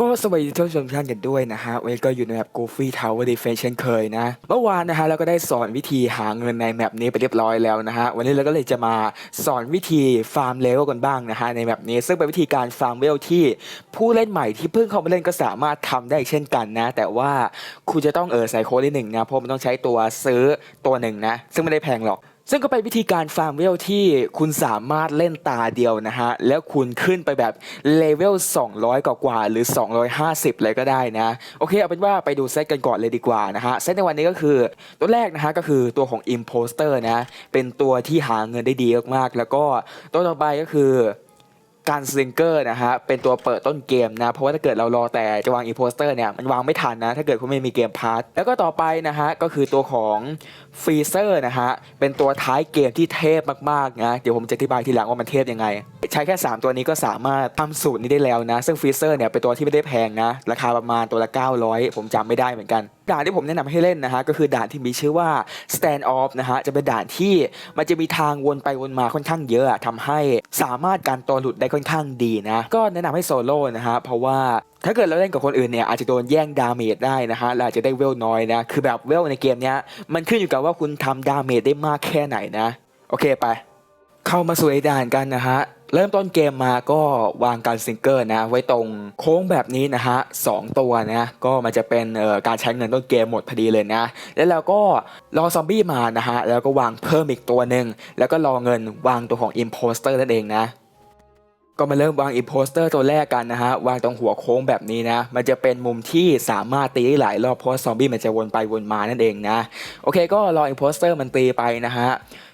ก็สวัสดีท่านผู้ชมทุกท่านกันด้วยนะฮะวันนี้ก็อยู่ในแมป Goofy Tower Defense เช่นเคยนะ เมื่อวานนะฮะเราก็ได้สอนวิธีหาเงินในแมปนี้ไปเรียบร้อยแล้วนะฮะ วันนี้เราก็เลยจะมาสอนวิธีฟาร์มเลเวลกันบ้างนะฮะในแมปนี้ ซึ่งเป็นวิธีการฟาร์มเลเวลที่ผู้เล่นใหม่ที่เพิ่งเข้ามาเล่นก็สามารถทำได้เช่นกันนะ แต่ว่าคุณจะต้องเออใส่โค้ดนิดหนึ่งนะ เพราะมันต้องใช้ตัวซื้อตัวหนึ่งนะ ซึ่งไม่ได้แพงหรอก ซึ่งก็เป็นวิธีการฟาร์มเวลที่คุณสามารถเล่นตาเดียวนะฮะ แล้วคุณขึ้นไปแบบเลเวล 200 กว่ากว่าหรือ 250 เลยก็ได้นะ โอเคเอาเป็นว่าไปดูเซตกันก่อนเลยดีกว่านะฮะ เซตในวันนี้ก็คือตัวแรกนะฮะก็คือตัวของ Imposter นะ เป็นตัวที่หาเงินได้ดีมากๆ แล้วก็ตัวต่อไปก็คือ การสลิงเกอร์นะฮะเป็นตัวเปิดต้นเกมนะเพราะว่าถ้าเกิดเรารอแต่จะวางอีโพสเตอร์เนี่ยมันวางไม่ทันนะถ้าเกิดคุณไม่มีเกมพาร์ทแล้วก็ต่อไปนะฮะก็คือตัวของฟรีเซอร์นะฮะเป็นตัวท้ายเกมที่เทพมากๆนะเดี๋ยวผมจะอธิบายทีหลังว่ามันเทพยังไง ใช้แค่ 3 ตัวนี้ก็สามารถทำสูตรนี้ได้แล้วนะ ซึ่งฟรีเซอร์เนี่ยเป็นตัวที่ไม่ได้แพงนะราคาประมาณตัวละ 900 ผมจำไม่ได้เหมือนกัน ด่านที่ผมแนะนำให้เล่นนะฮะก็คือด่านที่มีชื่อว่า stand off นะฮะจะเป็นด่านที่มันจะมีทางวนไปวนมาค่อนข้างเยอะอะทำให้สามารถการตัวหลุดได้ค่อนข้างดีนะก็แนะนำให้โซโล่นะฮะเพราะว่าถ้าเกิดเราเล่นกับคนอื่นเนี่ยอาจจะโดนแย่งดาเมจได้นะฮะเราจะได้เวลน้อยนะคือแบบเวลในเกมเนี้ยมันขึ้นอยู่กับว่าคุณทำดาเมจได้มากแค่ไหนนะ โอเคไป เข้ามาสู่ไอ้ด่านกันนะฮะ เริ่มต้นเกมมาก็วางการซิงเกอร์นะ ไว้ตรงโค้งแบบนี้นะฮะสองตัวนะก็มันจะเป็นการใช้เงินต้นเกมหมดพอดีเลยนะ แล้วเราก็รอซอมบี้มานะฮะแล้วก็วางเพิ่มอีกตัวหนึ่งแล้วก็รอเงินวางตัวของ Imposter นั่นเองนะก็มาเริ่มวางอิ p โพสเตอร์ตัวแรกกันนะฮะ วางตรงหัวโค้งแบบนี้นะ มันจะเป็นมุมที่สามารถตีได้หลายรอบเพราะซอมบี้มันจะวนไปวนมานั่นเองนะ โอเคก็รออิ p โพสเตอร์มันตีไปนะฮะ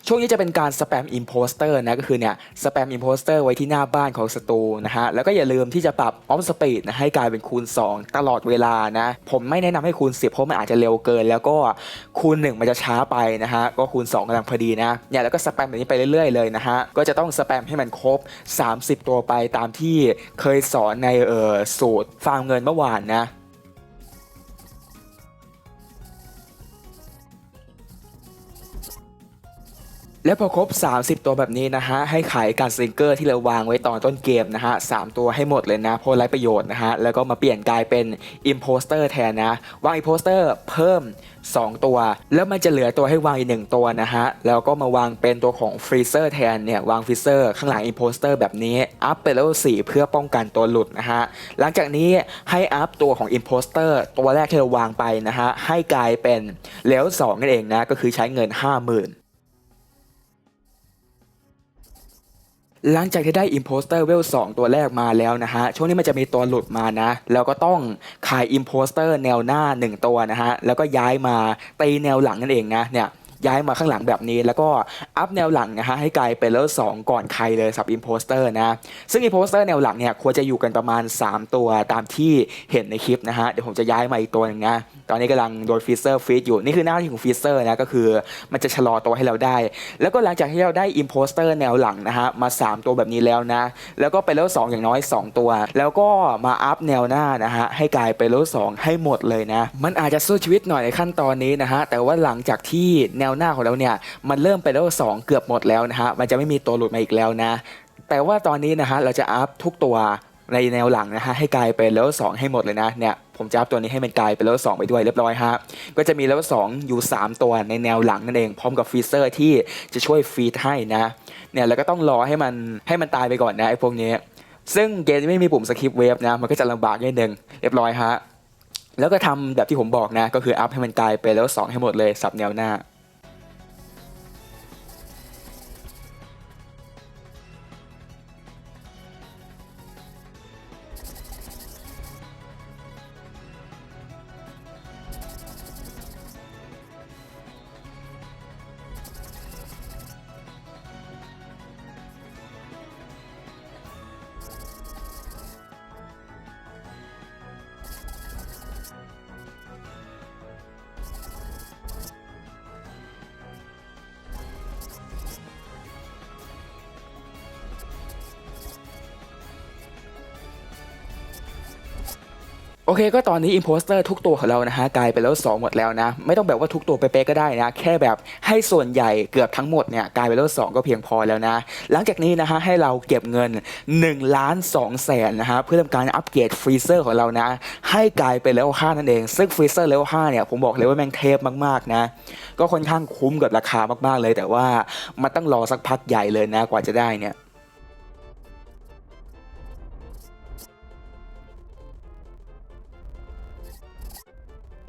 ช่วงนี้จะเป็นการสแปมอิ p โพสเตอร์นะก็คือเนี่ยสแปมอิ p โพสเตอร์ไว้ที่หน้าบ้านของศัตรูนะฮะแล้วก็อย่าลืมที่จะปรับออฟสปีดนะให้กลายเป็นคูณ 2 ตลอดเวลานะ ผมไม่แนะนำให้คูณ 10 เพราะมันอาจจะเร็วเกิน แล้วก็คูณ 1 มันจะช้าไปนะฮะก็คูณ 2กำลังพอดีนะเนี่ยแล้วก็สแปมแบบนี้ไปเรื่อยๆเลยนะฮะก็จะต้องสแปมให้มันครบ 30 ตัวไปตามที่เคยสอนในเออสูตรฟาร์มเงินเมื่อวานนะ แล้วพอครบ 30 ตัวแบบนี้นะฮะ ให้ขายการสลิงเกอร์ที่เราวางไว้ตอนต้นเกมนะฮะสามตัวให้หมดเลยนะเพราะไร้ประโยชน์นะฮะ แล้วก็มาเปลี่ยนกลายเป็น Imposter แทนนะ วาง Imposter เพิ่ม 2 ตัว แล้วมันจะเหลือตัวให้วางอีกหนึ่งตัวนะฮะ แล้วก็มาวางเป็นตัวของ Freezer แทนเนี่ย วาง Freezer ข้างหลัง Imposter แบบนี้ อัพไปแล้ว4เพื่อป้องกันตัวหลุดนะฮะ หลังจากนี้ให้อัพตัวของ Imposter ตัวแรกที่เราวางไปนะฮะให้กลายเป็นเลเวล2นั่นเองนะก็คือใช้เงิน 50,000 หลังจากที่ได้ Imposter w e l 2ตัวแรกมาแล้วนะฮะ ช่วงนี้มันจะมีตัวหลุดมานะ แล้วก็ต้องขาย Imposter แนวหน้า 1 ตัวนะฮะ แล้วก็ย้ายมาตีแนวหลังนั่นเองนะเนี่ย ย้ายมาข้างหลังแบบนี้ แล้วก็อัพแนวหลังนะฮะให้กลายเป็นเลเวล2ก่อนใครเลยสับ Imposter นะ ซึ่ง Imposter แนวหลังเนี่ยควรจะอยู่กันประมาณ 3 ตัวตามที่เห็นในคลิปนะฮะเดี๋ยวผมจะย้ายมาอีกตัวหนึงนะตอนนี้กำลังโดนฟีเซอร์ฟีดอยู่นี่คือหน้าที่ของฟีเซอร์นะก็คือมันจะชะลอตัวให้เราได้ แล้วก็หลังจากที่เราได้ Imposter แนวหลังนะฮะมา 3 ตัวแบบนี้แล้วนะ แล้วก็ไปเลเวล2อย่างน้อย 2 ตัว แล้วก็มาอัพแนวหน้านะฮะให้กลายเป็นเลเวล2ให้หมดเลยนะ มันอาจจะสู้ชีวิตหน่อยในขั้นตอนนี้นะฮะแต่ว่าหลังจากที่แนววหน้าของเราเนี่ยมันเริ่มไปเลเวล2เกือบหมดแล้วนะฮะมันจะไม่มีตัวหลุดมาอีกแล้วนะ แต่ว่าตอนนี้นะฮะเราจะอัพทุกตัวในแนวหลังนะฮะให้กลายเป็นเลเวล2ให้หมดเลยนะเนี่ยผมจะอัพตัวนี้ให้มันกลายเป็นเลเวล2ไปด้วยเรียบร้อยฮะก็จะมีเลเวล2อยู่ 3 ตัวในแนวหลังนั่นเองพร้อมกับฟีเซอร์ที่จะช่วยฟีดให้นะเนี่ยแล้วก็ต้องรอให้มันให้มันตายไปก่อนนะไอ้พวกนี้ ซึ่งเกมไม่มีปุ่มสคริปเวฟนะมันก็จะลำบากนิดนึงเรียบร้อยฮะแล้วก็ทำแบบที่ผมบอกนะ ก็คืออัพให้มันกลายเป็นเลเวล2ให้หมดเลยสับแนวหน้า โอเคก็ตอนนี้อิ p โพสเตอร์ทุกตัวของเรานะฮะกลายไปแล้ว 2 หมดแล้วนะ ไม่ต้องแบบว่าทุกตัวเป๊ะๆก็ได้นะ แค่แบบให้ส่วนใหญ่เกือบทั้งหมดเนี่ยกลายไปแล้ว 2 ก็เพียงพอแล้วนะ หลังจากนี้นะฮะให้เราเก็บเงิน1ล้าน2แสนนะฮะเพื่อทำการอัปเกรดฟรีเซอร์ของเรานะ ให้กลายเป็นเลเว5นั่นเอง ซึ่งฟรีเซอร์เลเวล5เนี่ยผมบอกเลยว่าแม่งเทพมากๆนะ ก็ค่อนข้างคุ้มกับราคามากๆเลย แต่ว่ามันต้องรอสักพักใหญ่เลยนะกว่าจะได้เนี่ย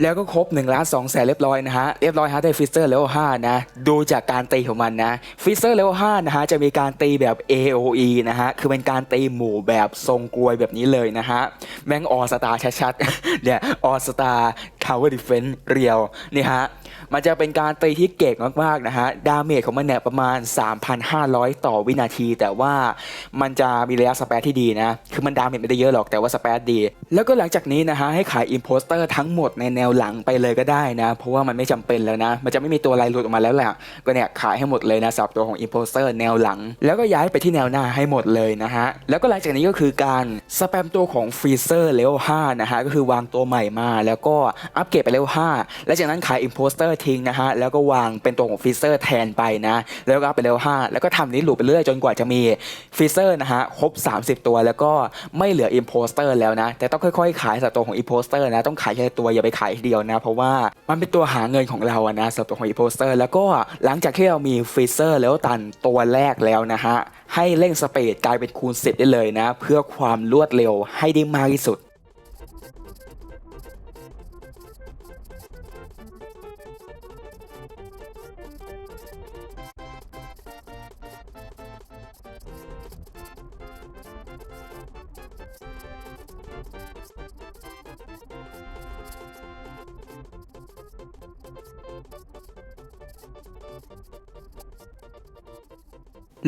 แล้วก็ครบ1ล้าน2แสนเรียบร้อยนะฮะ เรียบร้อยฮะได้ฟิสเตอร์เลเวล5นะ ดูจากการตีของมันนะฟิสเตอร์เลเวล5นะฮะ จะมีการตีแบบ AOE นะฮะ คือเป็นการตีหมู่แบบทรงกลวยแบบนี้เลยนะฮะ แม่งออสตาชัดๆเนี่ยออสตาทาวเวอร์ดิเฟนต์เรียวนี่ฮะ มันจะเป็นการตีที่เก่งมากๆนะฮะ ดาเมจของมันเนี่ยประมาณ 3,500 ต่อวินาที แต่ว่ามันจะมีระยะสเปซที่ดีนะ คือมันดาเมจไม่ได้เยอะหรอกแต่ว่าสเปซดี แล้วก็หลังจากนี้นะฮะ ให้ขายอิ p โพสเตอร์ทั้งหมดในแนวหลังไปเลยก็ได้นะ เพราะว่ามันไม่จำเป็นแล้วนะ มันจะไม่มีตัวอะไรหลุดออกมาแล้วแหละ ก็เนี่ยขายให้หมดเลยนะสำหรับตัวของอิ p โพสเตอร์แนวหลัง แล้วก็ย้ายไปที่แนวหน้าให้หมดเลยนะฮะ แล้วก็หลังจากนี้ก็คือการสแปมตัวของฟรีเซอร์เลเวล5นะฮะ ก็คือวางตัวใหม่มา แล้วก็อัปเกรดไปเลเวล5แล้วจากนั้นขายอิ p โพสเตอร์ทิ้งนะฮะแล้วก็วางเป็นตัวของฟรีเซอร์แทนไปนะ แล้วก็ไปเลเวล5แล้วก็ทำนี้ลูปไปเรื่อยจนกว่าจะมีฟรีเซอร์นะฮะครบ 30 ตัวแล้วก็ไม่เหลืออิ p โพสเตอร์แล้วนะ แต่ต้องค่อยๆ ขายสับตัวของอิ p โพสเตอร์นะต้องขายแค่ตัวอย่าไปขายทีเดียวนะ เพราะว่ามันเป็นตัวหาเงินของเราอะนะสับตัวของอิ p โพสเตอร์แล้วก็หลังจากที่เรามีฟรีเซอร์แล้วตันตัวแรกแล้วนะฮะให้เร่งสเปดกลายเป็นคูณ 10 ได้เลยนะ เพื่อความรวดเร็วให้ได้มากที่สุด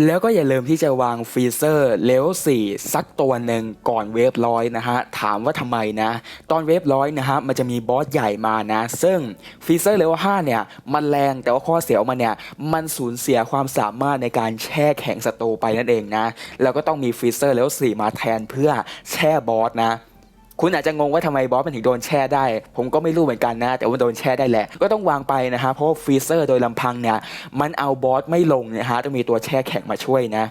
แล้วก็อย่าลืมที่จะวางฟรีเซอร์เลเวล4สักตัวหนึ่งก่อนเวฟร้อยนะฮะ ถามว่าทำไมนะ ตอนเวฟร้อยนะฮะ มันจะมีบอสใหญ่มานะ ซึ่งฟรีเซอร์เลเวล5เนี่ย มันแรงแต่ว่าข้อเสียของมันเนี่ย มันสูญเสียความสามารถในการแช่แข็งศัตรูไปนั่นเองนะ แล้วก็ต้องมีฟรีเซอร์เลเวล4มาแทนเพื่อแช่บอสนะ คุณอาจจะงงว่าทำไมบอสมันถึงโดนแช่ได้ ผมก็ไม่รู้เหมือนกันนะ แต่ว่าโดนแช่ได้แหละ ก็ต้องวางไปนะฮะเพราะฟรีเซอร์โดยลำพังเนี่ยมันเอาบอสไม่ลงนะฮะต้องมีตัวแช่แข็งมาช่วยนะ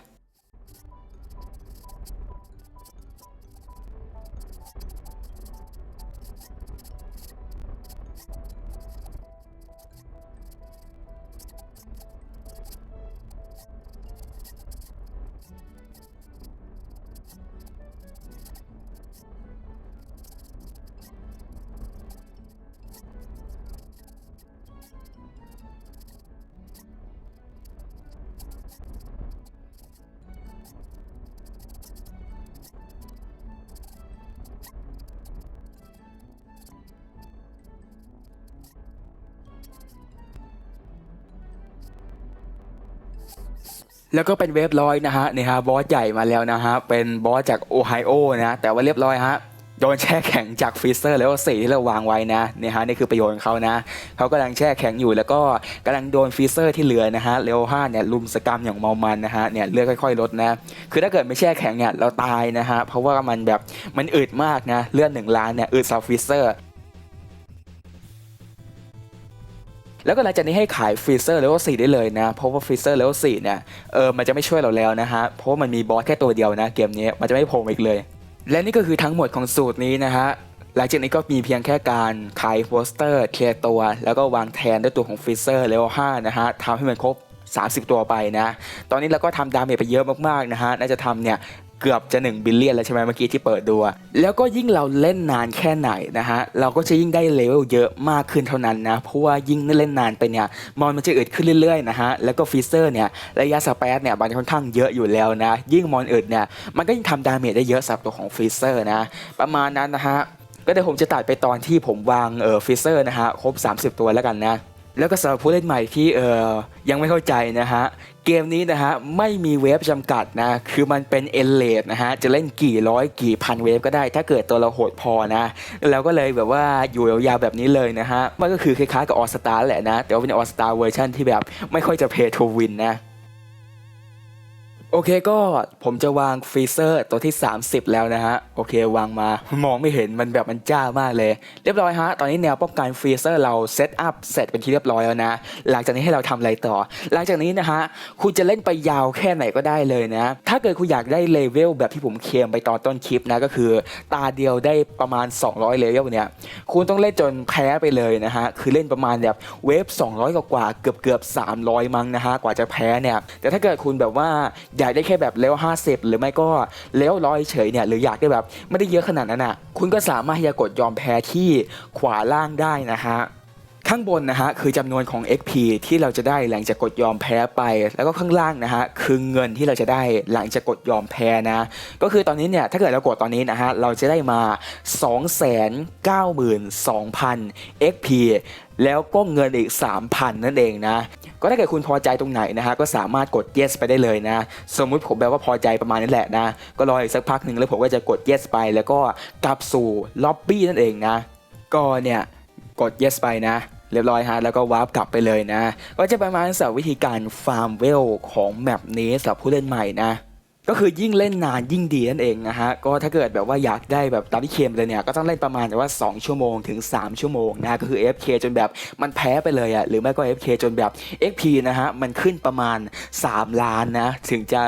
แล้วก็เป็นเวฟร้อยนะฮะนี่ฮะบอสใหญ่มาแล้วนะฮะเป็นบอสจากโอไฮโอนะแต่ว่าเรียบร้อยฮะโดนแช่แข็งจากฟรีเซอร์แล้วสีที่เราวางไว้นะเนี่ยฮะนี่คือประโยชน์ของเขานะเขากำลังแช่แข็งอยู่แล้วก็กำลังโดนฟรีเซอร์ที่เหลือนะฮะเลเวลห้าเนี่ยลุมสกรรมอย่างเมามันนะฮะเนี่ยเลือดค่อยๆลดนะคือถ้าเกิดไม่แช่แข็งเนี่ยเราตายนะฮะเพราะว่ามันแบบมันอึดมากนะเลือดหนึ่งล้านเนี่ยอึดซาฟรีเซอร์ แล้วก็หลังจากนี้ให้ขายฟรีเซอร์เลเวล4ได้เลยนะ เพราะว่าฟรีเซอร์เลเวล4เนี่ยเออมันจะไม่ช่วยเราแล้วนะฮะ เพราะามันมีบอสแค่ตัวเดียวนะ เกมนี้มันจะไม่โผล่อีกเลย และนี่ก็คือทั้งหมดของสูตรนี้นะฮะหลังจากนี้ก็มีเพียงแค่การขายโปสเตอร์เคลียร์ตัว แล้วก็วางแทนด้วยตัวของฟรีเซอร์เลเวล5นะฮะทำให้มันครบ 30 ตัวไปนะ ตอนนี้เราก็ทำดาเมจไปเยอะมากๆนะฮะ น่าจะทำเนี่ย เกือบจะ 1 บิลเลียนแล้วใช่ไหมเมื่อกี้ที่เปิดดู แล้วก็ยิ่งเราเล่นนานแค่ไหนนะฮะ เราก็จะยิ่งได้เลเวลเยอะมากขึ้นเท่านั้นนะ เพราะว่ายิ่งเล่นนานไปเนี่ย มอนมันจะอึดขึ้นเรื่อยๆนะฮะ แล้วก็ฟีเซอร์เนี่ย ระยะสเปซเนี่ยมันค่อนข้างเยอะอยู่แล้วนะ ยิ่งมอนอึดเนี่ย มันก็ยิ่งทำดาเมจได้เยอะสำหรับตัวของฟีเซอร์นะ ประมาณนั้นนะฮะ ก็เดี๋ยวผมจะตัดไปตอนที่ผมวางเออฟีเซอร์นะฮะ ครบ 30 ตัวแล้วกันนะ แล้วก็สำหรับผู้เล่นใหม่ที่เออยังไม่เข้าใจนะฮะ เกมนี้นะฮะ ไม่มีเวฟจำกัดนะ คือมันเป็นเอเลดนะฮะ จะเล่นกี่ร้อยกี่พันเวฟก็ได้ ถ้าเกิดตัวเราโหดพอนะเราก็เลยแบบว่าอยู่ยาวๆแบบนี้เลยนะฮะ มันก็คือคล้ายๆกับออสตาแหละนะ แต่ว่าเป็นออสตาเวอร์ชันที่แบบไม่ค่อยจะเพย์ทูวินนะ โอเคก็ผมจะวางฟรีเซอร์ตัวที่ 30 แล้วนะฮะ โอเควางมามองไม่เห็นมันแบบมันจ้ามากเลย เรียบร้อยฮะ ตอนนี้แนวป้องกันฟรีเซอร์เราเซตอัพเสร็จเป็นที่เรียบร้อยแล้วนะ หลังจากนี้ให้เราทำอะไรต่อ หลังจากนี้นะฮะ คุณจะเล่นไปยาวแค่ไหนก็ได้เลยนะ ถ้าเกิดคุณอยากได้เลเวลแบบที่ผมเคลมไปตอนต้นคลิปนะก็คือ ตาเดียวได้ประมาณ 200 เลเวลเนี่ยคุณต้องเล่นจนแพ้ไปเลยนะฮะคือเล่นประมาณแบบเวฟ200 กว่ากว่าเกือบเกือบ300 มั้งนะฮะกว่าจะแพ้เนี่ยแต่ถ้าเกิดคุณแบบว่าอยากได้แค่แบบเลเวล50 หรือไม่ก็เลเวลร้อยเฉยเนี่ยหรืออยากได้แบบไม่ได้เยอะขนาดนั้นอะคุณก็สามารถที่จะกดยอมแพ้ที่ขวาล่างได้นะฮะข้างบนนะฮะคือจำนวนของ XP ที่เราจะได้หลังจากกดยอมแพ้ไป แล้วก็ข้างล่างนะฮะคือเงินที่เราจะได้หลังจากกดยอมแพ้นะ ก็คือตอนนี้เนี่ยถ้าเกิดเรากดตอนนี้นะฮะเราจะได้มา 292,000 XP แล้วก็เงินอีก 3,000 นั่นเองนะ ก็ถ้าเกิดคุณพอใจตรงไหนนะฮะ ก็สามารถกด yes ไปได้เลยนะ สมมุติผมแบบว่าพอใจประมาณนี้แหละนะ ก็รออีกสักพักหนึ่งแล้วผมก็จะกด yes ไป แล้วก็กลับสู่ล็อบบี้นั่นเองนะ ก็เนี่ยกด yes ไปนะเรียบร้อยฮะแล้วก็วาร์ปกลับไปเลยนะ ก็จะประมาณสับวิธีการฟาร์มเวลของแมปนี้สำหรับผู้เล่นใหม่นะ ก็คือยิ่งเล่นนานยิ่งดีนั่นเองนะฮะก็ถ้าเกิดแบบว่าอยากได้แบบตามที่เคมเลยเนี่ยก็ต้องเล่นประมาณแบบว่า 2 ชั่วโมงถึง 3 ชั่วโมงนะก็คือ FK จนแบบมันแพ้ไปเลยอะ่ะหรือไม่ก็ FK จนแบบ XP นะฮะมันขึ้นประมาณ 3 ล้านนะถึงจะ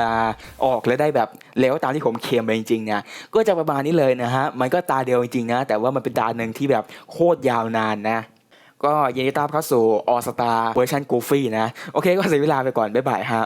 ออกแล้วได้แบบแล้วตามที่ผมเคมไปจริงๆเนี่ยก็จะประมาณนี้เลยนะฮะมันก็ตาเดียวจริงๆนะแต่ว่ามันเป็นตาหนึ่งที่แบบโคตรยาวนานนะก็ยินดีต้อนรับเข้าสู่ออสตาเวอร์ชันกูฟี่นะโอเคก็เสียเวลาไปก่อนบ๊ายบายฮะ